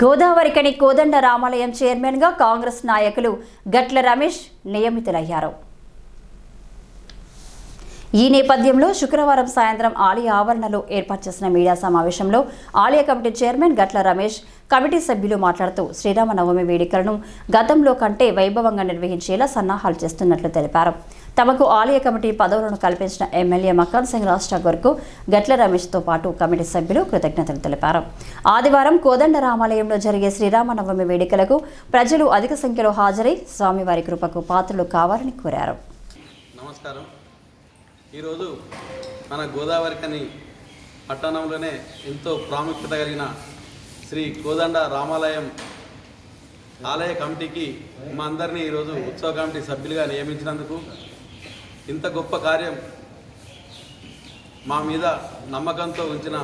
గోదావరికని కోదండ రామాలయం చైర్మన్గా కాంగ్రెస్ నాయకులు గట్ల రమేష్ నియమితులయ్యారు. ఈ నేపథ్యంలో శుక్రవారం సాయంత్రం ఆలయ ఆవరణలో ఏర్పాటు చేసిన మీడియా సమావేశంలో ఆలయ కమిటీ చైర్మన్ గట్ల రమేష్ కమిటీ సభ్యులు మాట్లాడుతూ శ్రీరామనవమి వేడుకలను గతంలో కంటే వైభవంగా నిర్వహించేలా సన్నాహాలు చేస్తున్నట్లు తెలిపారు. తమకు ఆలయ కమిటీ పదవులను కల్పించిన ఎమ్మెల్యే మకాన్ సింగ్ రాజ్ ఠాగూర్కు గట్ల రమేష్తో పాటు కమిటీ సభ్యులు కృతజ్ఞతలు తెలిపారు. ఆదివారం కోదండ రామాలయంలో జరిగే శ్రీరామనవమి వేడుకలకు ప్రజలు అధిక సంఖ్యలో హాజరై స్వామివారి కృపకు పాత్రలు కావాలని కోరారు. నమస్కారం. ఈరోజు మన గోదావరికని పట్టణంలోనే ఎంతో ప్రాముఖ్యత కలిగిన శ్రీ కోదండ రామాలయం ఆలయ కమిటీకి మా అందరినీ ఈరోజు ఉత్సవ కమిటీ సభ్యులుగా నియమించినందుకు ఇంత గొప్ప కార్యం మా మీద నమ్మకంతో ఉంచిన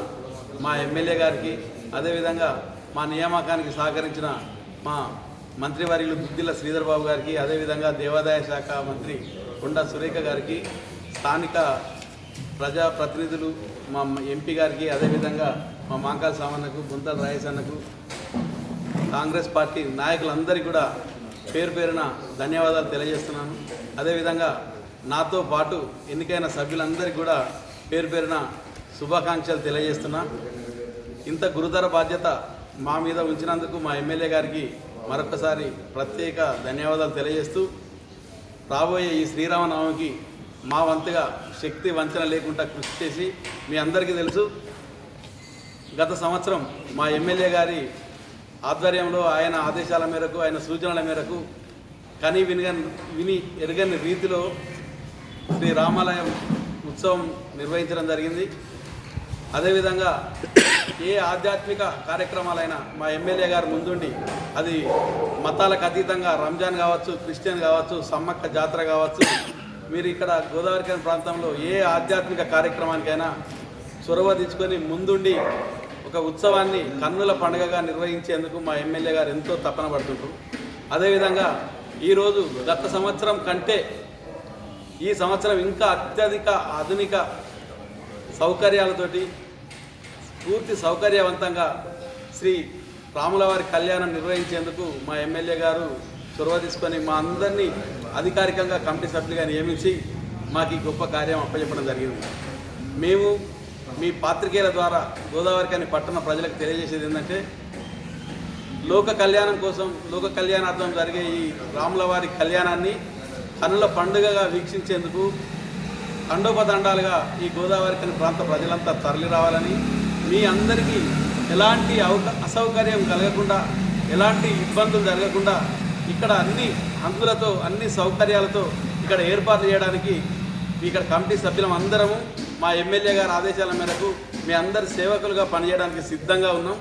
మా ఎమ్మెల్యే గారికి అదేవిధంగా మా నియామకానికి సహకరించిన మా మంత్రివర్యులు బుద్ధిల శ్రీధర్ బాబు గారికి అదేవిధంగా దేవాదాయ శాఖ మంత్రి కొండా సురేఖ గారికి స్థానిక ప్రజాప్రతినిధులు మా ఎంపీ గారికి అదేవిధంగా మా మాంకాల సామన్నకు గుంతల రాయేష్ అన్నకు కాంగ్రెస్ పార్టీ నాయకులందరికీ కూడా పేరు పేరున ధన్యవాదాలు తెలియజేస్తున్నాను. అదేవిధంగా నాతో పాటు ఎన్నికైన సభ్యులందరికీ కూడా పేరు పేరున శుభాకాంక్షలు తెలియజేస్తున్నా. ఇంత గురుతర బాధ్యత మా మీద ఉంచినందుకు మా ఎమ్మెల్యే గారికి మరొకసారి ప్రత్యేక ధన్యవాదాలు తెలియజేస్తూ రాబోయే ఈ శ్రీరామనవమికి మా వంతుగా శక్తి వంచన లేకుండా కృషి చేసి మీ అందరికీ తెలుసు గత సంవత్సరం మా ఎమ్మెల్యే గారి ఆధ్వర్యంలో ఆయన ఆదేశాల మేరకు ఆయన సూచనల మేరకు కని వినిగని విని ఎరగని రీతిలో శ్రీ రామాలయం ఉత్సవం నిర్వహించడం జరిగింది. అదేవిధంగా ఏ ఆధ్యాత్మిక కార్యక్రమాలైనా మా ఎమ్మెల్యే గారు ముందుండి అది మతాలకు అతీతంగా రంజాన్ కావచ్చు క్రిస్టియన్ కావచ్చు సమ్మక్క జాతర కావచ్చు మీరు ఇక్కడ గోదావరి ప్రాంతంలో ఏ ఆధ్యాత్మిక కార్యక్రమానికైనా చొరవ తీసుకొని ముందుండి ఒక ఉత్సవాన్ని కన్నుల పండుగగా నిర్వహించేందుకు మా ఎమ్మెల్యే గారు ఎంతో తపన పడుతుంటారు అదేవిధంగా ఈరోజు గత సంవత్సరం కంటే ఈ సంవత్సరం ఇంకా అత్యధిక ఆధునిక సౌకర్యాలతోటి పూర్తి సౌకర్యవంతంగా శ్రీ రాములవారి కళ్యాణం నిర్వహించేందుకు మా ఎమ్మెల్యే గారు చొరవ తీసుకొని మా అందరినీ అధికారికంగా కమిటీ సభ్యులుగా నియమించి మాకు ఈ గొప్ప కార్యం అప్పచెప్పడం జరిగింది. మేము మీ పాత్రికేయుల ద్వారా గోదావరికని పట్టణ ప్రజలకు తెలియజేసేది ఏంటంటే లోక కళ్యాణం కోసం లోక కళ్యాణార్థం జరిగే ఈ రాములవారి కళ్యాణాన్ని కనుల పండుగగా వీక్షించేందుకు తండోపతండాలుగా ఈ గోదావరి గోదావరికని ప్రాంత ప్రజలంతా తరలి రావాలని మీ అందరికీ ఎలాంటి అవక అసౌకర్యం కలగకుండా ఎలాంటి ఇబ్బందులు జరగకుండా ఇక్కడ అన్ని హంగులతో అన్ని సౌకర్యాలతో ఇక్కడ ఏర్పాటు చేయడానికి ఇక్కడ కమిటీ సభ్యులం అందరము మా ఎమ్మెల్యే గారి ఆదేశాల మేరకు మీ అందరి సేవకులుగా పనిచేయడానికి సిద్ధంగా ఉన్నాం.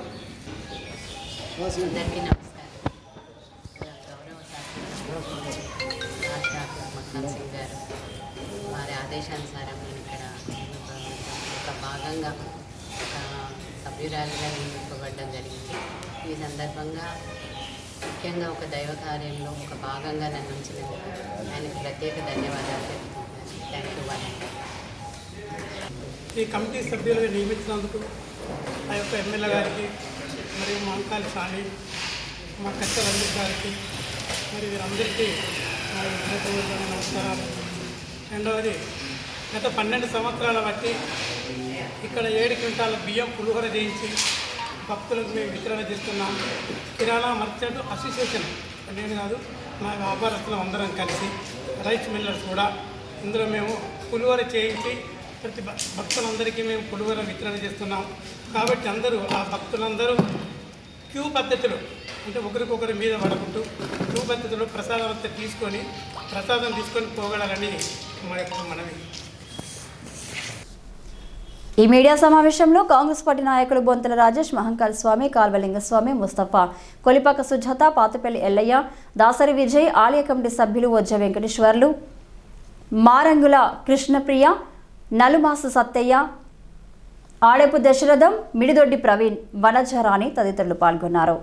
ఆదేశానుసారం నేను ఇక్కడ ఒక భాగంగా ఒక సభ్యురాలిగా నియమింపబడడం జరిగింది. ఈ సందర్భంగా ముఖ్యంగా ఒక దైవ కార్యంలో ఒక భాగంగా నన్ను ఉంచినందుకు ఆయనకు ప్రత్యేక ధన్యవాదాలు తెలుపుతున్నాను థ్యాంక్ యూ వాళ్ళ ఈ కమిటీ సభ్యులుగా నియమించినందుకు ఆ యొక్క ఎమ్మెల్యే గారికి మరియు మా అంకాలి సాని మా కష్ట గారికి మరి వీరందరికీ నమస్కారాలు. రెండవది గత పన్నెండు సంవత్సరాల బట్టి ఇక్కడ ఏడు క్వింటాల బియ్యం పులిహోర చేయించి భక్తులకు మేము వితరణ చేస్తున్నాం. కిరాణా మర్చెంట్ అసోసియేషన్ నేను కాదు మా వ్యాపారస్తులు అందరం కలిసి రైస్ మిల్లర్స్ కూడా. ఇందులో మేము పులిహోర చేయించి ప్రతి భక్తులందరికీ మేము పులిహోర వితరణ చేస్తున్నాం. కాబట్టి అందరూ ఆ భక్తులందరూ క్యూ పద్ధతిలో అంటే ఒకరికొకరి మీద పడుకుంటూ క్యూ పద్ధతిలో ప్రసాదం అంతా తీసుకొని ప్రసాదం తీసుకొని పోగలరని మా యొక్క మనవి. ఈ మీడియా సమావేశంలో కాంగ్రెస్ పార్టీ నాయకులు బొంతల రాజేష్ మహంకాల్ స్వామి కాల్వలింగ స్వామి ముస్తఫా కొలిపాక సుజాత పాతపల్లి ఎల్లయ్య దాసరి విజయ్ ఆలయ కమిటీ సభ్యులు వజ్జ వెంకటేశ్వర్లు మారంగుల కృష్ణప్రియ నలుమాసు సత్తయ్య ఆడపు దశరథం మిడిదొడ్డి ప్రవీణ్ వనజరాణి తదితరులు పాల్గొన్నారు.